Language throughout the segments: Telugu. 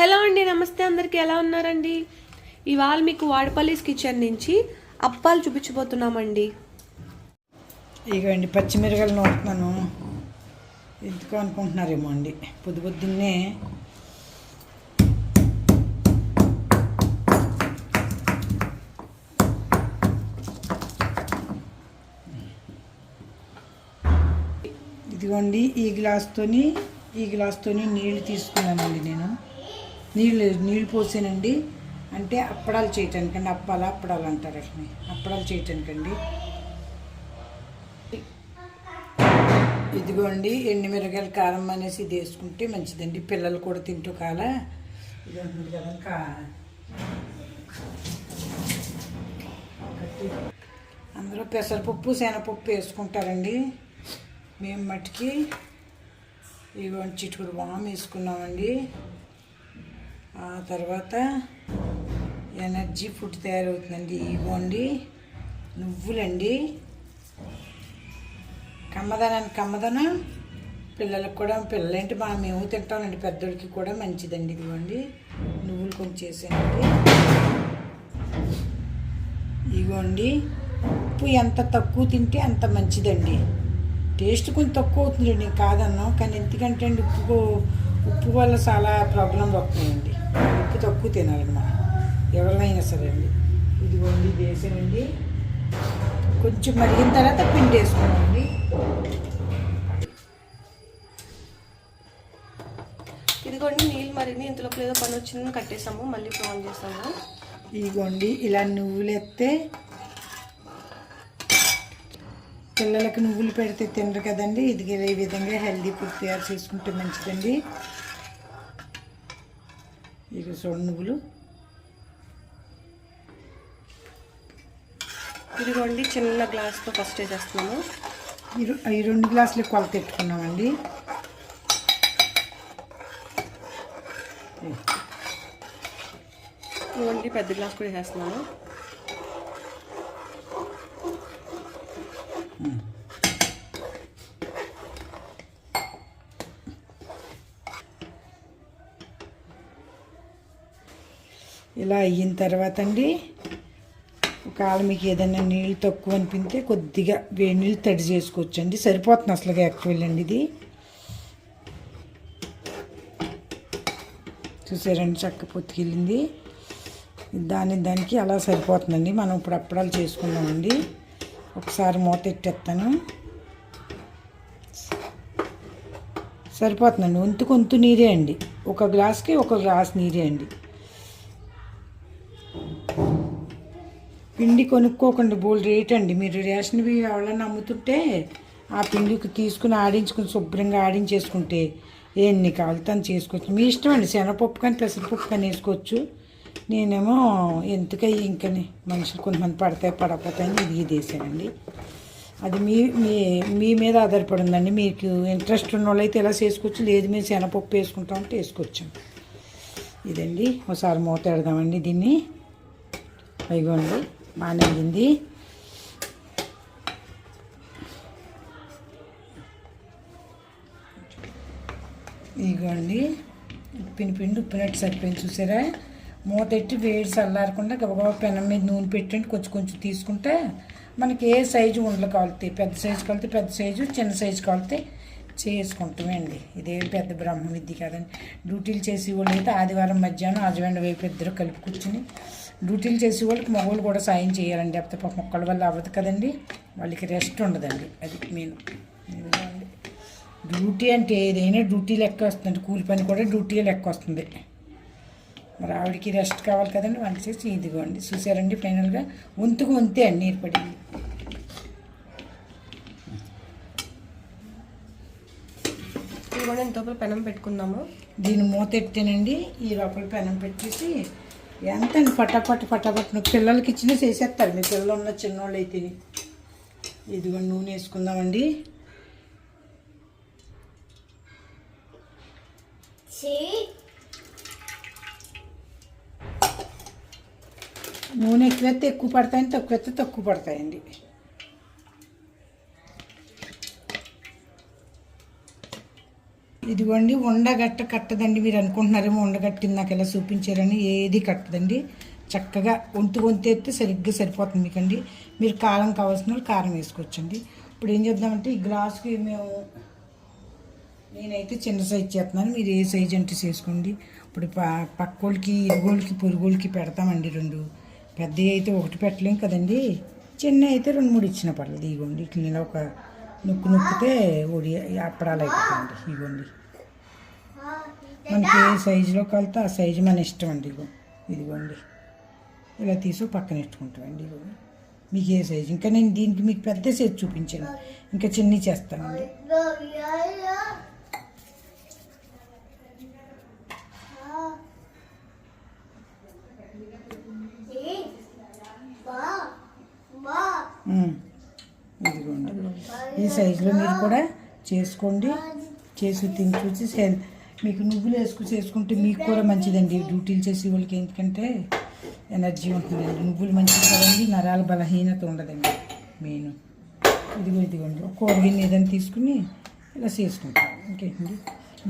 హలో అండి నమస్తే. అందరికీ ఎలా ఉన్నారండి? ఇవాళ మీకు వాడపల్లిస్ కిచెన్ నుంచి అప్పాలు చూపించబోతున్నామండి. ఇగోండి పచ్చిమిరకాయలు నూరుతున్నాను. ఎందుకు అనుకుంటున్నారేమో అండి. పొద్దు పొద్దున్నే ఇదిగోండి ఈ గ్లాస్తోని ఈ గ్లాస్తోని నీళ్ళు తీసుకున్నానండి నేను. నీళ్ళు నీళ్ళు పోసానండి. అంటే అప్పడాలు చేయటానికండి. అప్పాల అప్పడాలు అంటారు అట్లని అప్పడాలు చేయటానికండి. ఇదిగోండి ఎండుమిరగాయలు కారం అనేసి ఇది వేసుకుంటే మంచిదండి. పిల్లలు కూడా తింటూ కాల. ఇది ఉంటుంది కదా కా అందులో పెసరపప్పు శనగపప్పు వేసుకుంటారండి. మేము మట్టుకి ఇదిగోండి చిటుకుడు వామ్ వేసుకున్నామండి. ఆ తర్వాత ఎనర్జీ ఫుడ్ తయారవుతుందండి ఇవ్వండి నువ్వులండి. కమ్మదనానికి కమ్మదనం. పిల్లలకు కూడా పిల్లలేంటి మా మేము తింటామండి పెద్దోడికి కూడా మంచిదండి ఇదిగోండి. నువ్వులు కొంచెం చేసానండి ఇదిగోండి. ఉప్పు ఎంత తక్కువ తింటే అంత మంచిదండి. టేస్ట్ కొంచెం తక్కువ అవుతుందండి కాదన్నాం. కానీ ఎందుకంటే అండి ఉప్పు ఉప్పు వల్ల చాలా ప్రాబ్లం వస్తుందండి ఉప్పు తక్కువ తినాలి మనం ఎవరినైనా సరే అండి. ఇది వేసానండి కొంచెం మరిగిన తర్వాత పిండి వేసుకోండి ఇదిగోండి నీళ్ళు మరిగి ఇంతలో ఏదో పని వచ్చిందని కట్టేసాము మళ్ళీ ఇప్పుడు ఆన్ చేస్తాము ఇదిగోండి ఇలా నువ్వులు ఎత్తే పిల్లలకు నువ్వులు పెడితే తినరు కదండి. ఇది ఈ విధంగా హెల్దీ ఫుడ్ తయారు చేసుకుంటే మంచిదండి. ఇక చూడండి నువ్వులు ఇదిగోండి చిన్న గ్లాస్తో ఫస్ట్ వేసేస్తున్నాము. ఈ రెండు గ్లాసులు కొలత పెట్టుకున్నామండి. ఇదిగోండి పెద్ద గ్లాస్ కూడా వేసేస్తున్నాము ఇలా అయిన తర్వాత అండి ఒకవేళ మీకు ఏదైనా నీళ్ళు తక్కువ అనిపిస్తే కొద్దిగా వేడి నీళ్ళు తడి చేసుకోవచ్చు అండి సరిపోతుంది అసలుగా యాక్చువల్ అండి ఇది. చూసారండి చక్క పొత్తికెళ్ళింది. దాని దానికి అలా సరిపోతుందండి. మనం ఇప్పుడు అప్పడాలు చేసుకుందామండి ఒకసారి మూత ఎట్టేస్తాను. సరిపోతుందండి. వంతు కొంతు నీరే అండి. ఒక గ్లాస్కి ఒక గ్లాస్ నీరే అండి. పిండి కొనుక్కోకండి బోల్ రేట్ అండి. మీరు రేషన్వి ఎవరైనా అమ్ముతుంటే ఆ పిండికి తీసుకుని ఆడించుకుని శుభ్రంగా ఆడించేసుకుంటే ఎన్ని కావాలి తను చేసుకోవచ్చు? మీ ఇష్టం అండి. శనగపప్పు కానీ పెసరపప్పు కానీ వేసుకోవచ్చు. నేనేమో ఎందుకై ఇంకని మనుషులు కొంతమంది పడతాయి పడకపోతాయని ఇది ఇది అది మీ మీ మీ మీద ఆధారపడి ఉందండి. మీకు ఇంట్రెస్ట్ ఉన్న వాళ్ళైతే ఇలా చేసుకోవచ్చు. లేదు మేము శనగపప్పు వేసుకుంటామంటే వేసుకోవచ్చు. ఇదండి. ఒకసారి మూత పెడదామండి దీన్ని. అయిగోండి బాగానే అయింది ఇగోండి ఉప్పిన పిండి ఉప్పినట్టు సరిపోయింది చూసారా? మూత ఎట్టి వేడి చల్లారకుండా గబగబా పెనం మీద నూనె పెట్టండి కొంచెం కొంచెం తీసుకుంటే మనకి ఏ సైజు ఉండలు కాలుతాయి పెద్ద సైజు కాలితే పెద్ద సైజు చిన్న సైజు కాలితే చేసుకుంటామండి. ఇదే ఇదేం పెద్ద బ్రహ్మ విద్య కాదండి. డ్యూటీలు చేసేవాళ్ళు అయితే ఆదివారం మధ్యాహ్నం ఆదివారం వైపు ఇద్దరు కలిపి కూర్చుని డ్యూటీలు చేసే వాళ్ళకి మగవాళ్ళు కూడా సాయం చేయాలండి. లేకపోతే పాప మొక్కల వల్ల అవ్వదు కదండి. వాళ్ళకి రెస్ట్ ఉండదండి. అది మెయిన్. ఇదిగోండి. డ్యూటీ అంటే ఏదైనా డ్యూటీ లెక్క వస్తుంది కూలి పని కూడా డ్యూటీ లెక్క వస్తుంది. మరి ఆవిడకి రెస్ట్ కావాలి కదండి. వంట చేసి ఇదిగోండి. చూసారండి ఫైనల్గా. వంతుకు వంతే అండి నీరు పడింది. ఇదిగోండి ఇంత పెనం పెట్టుకుందాము. దీన్ని మూత ఎట్టానండి ఈ లోపల పెనం పెట్టేసి ఎంత అండి పటాపట్ పటాపట్? నువ్వు పిల్లలకి ఇచ్చినా చేసేస్తారు. మీ పిల్లలు ఉన్న చిన్నోళ్ళు అయితే ఇదిగో నూనె వేసుకుందామండి. నూనె ఎక్కువ ఎత్తే ఎక్కువ పడతాయని తక్కువ ఎత్తే తక్కువ పడతాయండి. ఇదిగోండి ఉండగట్ట కట్టదండి మీరు అనుకుంటున్నారేమో ఉండగట్టింది నాకు ఎలా చూపించారని ఏది కట్టదండి. చక్కగా ఒంటి వంతు ఎత్తే సరిగ్గా సరిపోతుంది మీకండి. మీరు కారం కావాల్సిన వాళ్ళు కారం వేసుకోవచ్చండి. ఇప్పుడు ఏం చేద్దామంటే ఈ గ్లాసుకి మేము నేనైతే చిన్న సైజ్ చేస్తున్నాను మీరు ఏ సైజ్ అంటే చేసుకోండి. ఇప్పుడు ప పక్కోళ్ళకి ఇరుగోళ్ళకి పొరుగోళ్ళకి పెడతామండి రెండు. పెద్దవి అయితే ఒకటి పెట్టలేం కదండి. చిన్న అయితే రెండు మూడు ఇచ్చిన పర్లేదు. ఇగోండి ఇట్లా ఒక నొక్కు నొక్కితే ఒడి అప్పడాలు అయిపోతుంది ఇగోండి మనకి ఏ సైజులో కలితే ఆ సైజు మన ఇష్టం అండి ఇగో. ఇదిగోండి. ఇలా తీసి పక్కన పెట్టుకుంటామండి ఇగో. మీకు ఏ సైజు? ఇంకా నేను దీనికి మీకు పెద్ద సైజు చూపించాను. ఇంకా చిన్ని చేస్తానండి ఇదిగోండి. ఈ సైజులో మీరు కూడా చేసుకోండి. చేసి తిని చూసి మీకు నువ్వులు వేసుకు చేసుకుంటే మీకు కూడా మంచిదండి. డ్యూటీలు చేసే వాళ్ళకి ఎందుకంటే ఎనర్జీ ఉంటుందండి. నువ్వులు మంచిది కదండి నరాల బలహీనత ఉండదండి. మెయిన్ ఇదిగో ఇదిగోండి. ఒక కూరగిన్నె ఏదైనా తీసుకుని ఇలా చేసుకుంటాం. ఇంకేంటి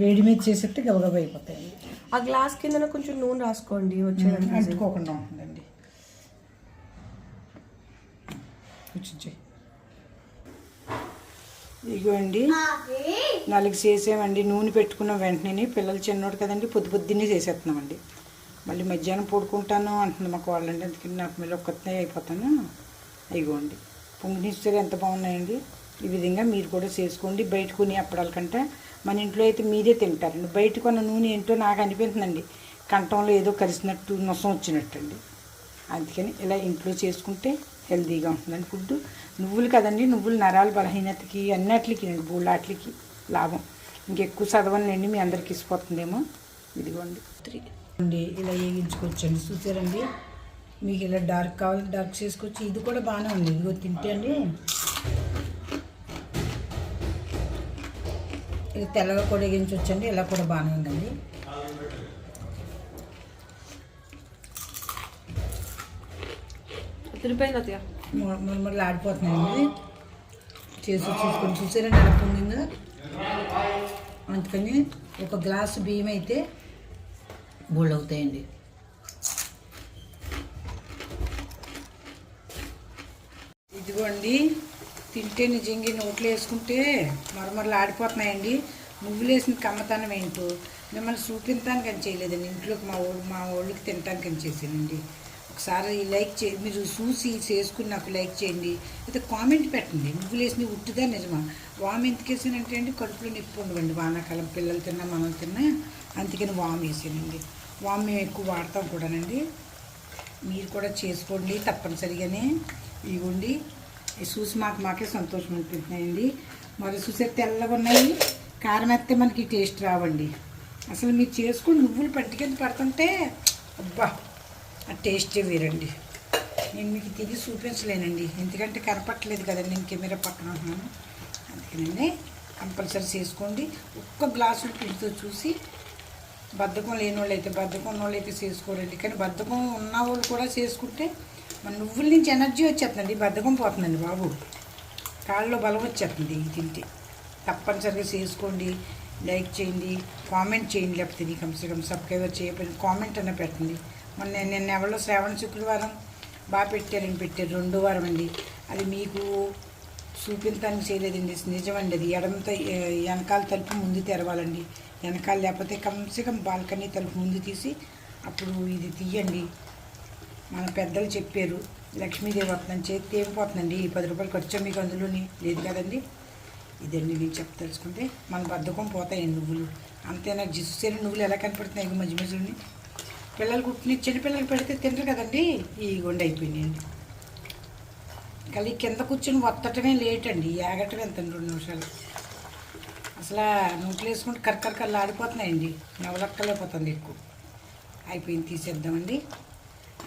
వేడి మీద చేసేస్తే గబగబా అయిపోతాయండి. ఆ గ్లాస్ కింద కొంచెం నూనె రాసుకోండి వచ్చేదానికి అంటుకోకుండా ఉంటుందండి కూర్చొచ్చి ఇగోండి. నాలుగు చేసామండి నూనె పెట్టుకున్న వెంటనే పిల్లలు చిన్నోడు కదండి పొద్దు పొద్దున్నే చేసేస్తున్నామండి మళ్ళీ మధ్యాహ్నం పడుకుంటాను అంటుంది మాకు వాళ్ళండి అందుకని నాకు మళ్ళీ ఒక్కతనే అయిపోతాను. ఇదిగోండి పొంగినిస్తారు ఎంత బాగున్నాయండి? ఈ విధంగా మీరు కూడా చేసుకోండి. బయట కొని అప్పడాల కంటే మన ఇంట్లో అయితే మీరే తింటారండి. బయట కొన్న నూనె ఏంటో నాకు అనిపిస్తుందండి కంఠంలో ఏదో కలిసినట్టు నొసం వచ్చినట్టు అండి అందుకని ఇలా ఇంట్లో చేసుకుంటే హెల్తీగా ఉంటుందండి ఫుడ్ నువ్వులు కదండి నువ్వులు నరాలు బలహీనతకి అన్నిటికి బూళ్ళాట్లకి లాభం. ఇంకెక్కువ చదవనండి మీ అందరికి ఇసిపోతుందేమో. ఇదిగోండి. త్రీ. అండి ఇలా వేగించుకోవచ్చండి. చూసారండి? మీకు ఇలా డార్క్ కావాలి డార్క్ చేసుకోవచ్చు. ఇది కూడా బాగానే ఉంది. ఇదిగో తింటే అండి ఇది తెల్లగా కూడా వేగించవచ్చండి ఇలా కూడా బాగానే ఉందండి. తిరిపోయింది అత్తయ్య మురమరలు ఆడిపోతున్నాయండి చేసి చూసుకొని చూసారండి ఎలా అందుకని ఒక గ్లాసు బియ్యం అయితే బోళ్ళు అవుతాయండి. ఇదిగోండి తింటే నిజంగా నోట్లో వేసుకుంటే మరమరలు ఆడిపోతున్నాయండి. నువ్వులు వేసిన కమ్మతనం ఏంటో? మిమ్మల్ని చూపించడానికి అని చేయలేదండి. ఇంట్లోకి మా ఊళ్ళు మా ఊళ్ళకి తినడానికి అని చేశానండి. ఒకసారి లైక్ చే మీరు చూసి చేసుకుని నాకు లైక్ చేయండి. అయితే కామెంట్ పెట్టండి. నువ్వులు వేసిన ఉట్టిదా నిజమా? వామ్ ఎందుకు వేసానంటే అండి కడుపులో నొప్పి ఉండవండి. వానాకాలం పిల్లలు తిన్నా మనం తిన్నా అందుకని వామ్ వేసానండి. వామ్ మేము ఎక్కువ వాడతాం కూడానండి. మీరు కూడా చేసుకోండి తప్పనిసరిగానే. ఇవ్వండి. ఈ చూసి మాకు మాకే సంతోషం అనిపిస్తున్నాయండి మరి చూసే తెల్లగా ఉన్నాయి. కారం వేస్తే మనకి టేస్ట్ రావండి. అసలు మీరు చేసుకుని నువ్వులు పట్టుకెళ్ళి పడుతుంటే అబ్బా! టేస్ట్ వేరండి. నేను మీకు తిరిగి చూపించలేనండి. ఎందుకంటే కనపట్టలేదు కదండి నేను కెమెరా పక్కన ఉంటున్నాను అందుకనండి కంపల్సరీ చేసుకోండి. ఒక్క గ్లాసు పిండితో చూసి బద్ధకం లేని వాళ్ళు అయితే బద్ధకం ఉన్న వాళ్ళు అయితే చేసుకోరండి. కానీ బద్ధకం ఉన్న వాళ్ళు కూడా చేసుకుంటే మన నువ్వుల నుంచి ఎనర్జీ వచ్చేస్తుందండి. బద్ధకం పోతుందండి బాబు. కాళ్ళలో బలం వచ్చేస్తుంది ఇది తింటే. తప్పనిసరిగా చేసుకోండి. లైక్ చేయండి కామెంట్ చేయండి. లేకపోతే నీ కమ్సే కమ్ సబ్స్క్రైబర్ చేయకపోయిన కామెంట్ అన్న పెట్టండి. మొన్న నిన్న ఎవరో శ్రావణ శుక్రవారం బాగా పెట్టారని పెట్టారు. రెండో వారం అండి అది మీకు చూపించడానికి చేయలేదండి. నిజమండి అది. ఎడమతో వెనకాల తలుపు ముందు తెరవాలండి. వెనకాల లేకపోతే కమ్సే కమ్ బాల్కనీ తలుపు ముందు తీసి అప్పుడు ఇది తీయండి. మన పెద్దలు చెప్పారు లక్ష్మీదేవి వస్తుందని చేతి ఏమిపోతుందండి? ఈ పది రూపాయలు ఖర్చు మీకు అందులోని లేదు కదండి? ఇదండి నేను చెప్పదలుచుకుంటే మన బద్ధకం పోతాయి నువ్వులు. అంతేనా? జిస్సేరు నువ్వులు ఎలా కనపడుతున్నాయి? మధ్య మధ్యలోని. పిల్లలు కుట్టిన చిన్న పిల్లలు పెడితే తింటారు కదండి. ఈ గుండె అయిపోయినాయండి కలిగి కింద కూర్చొని వత్తటమే లేట్ అండి. ఏగటం ఎంత రెండు నిమిషాలు. అసలు నోట్లు వేసుకుంటే కరకరకల్లా ఆడిపోతున్నాయండి. నవలక్కలేకపోతుంది ఎక్కువ. అయిపోయింది తీసేద్దామండి.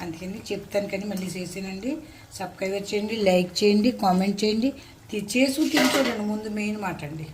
అందుకని చెప్తాను కానీ మళ్ళీ చేసానండి. సబ్స్క్రైబర్ చేయండి లైక్ చేయండి కామెంట్ చేయండి. తి- చేసి తిని ముందు మెయిన్ మాట అండి.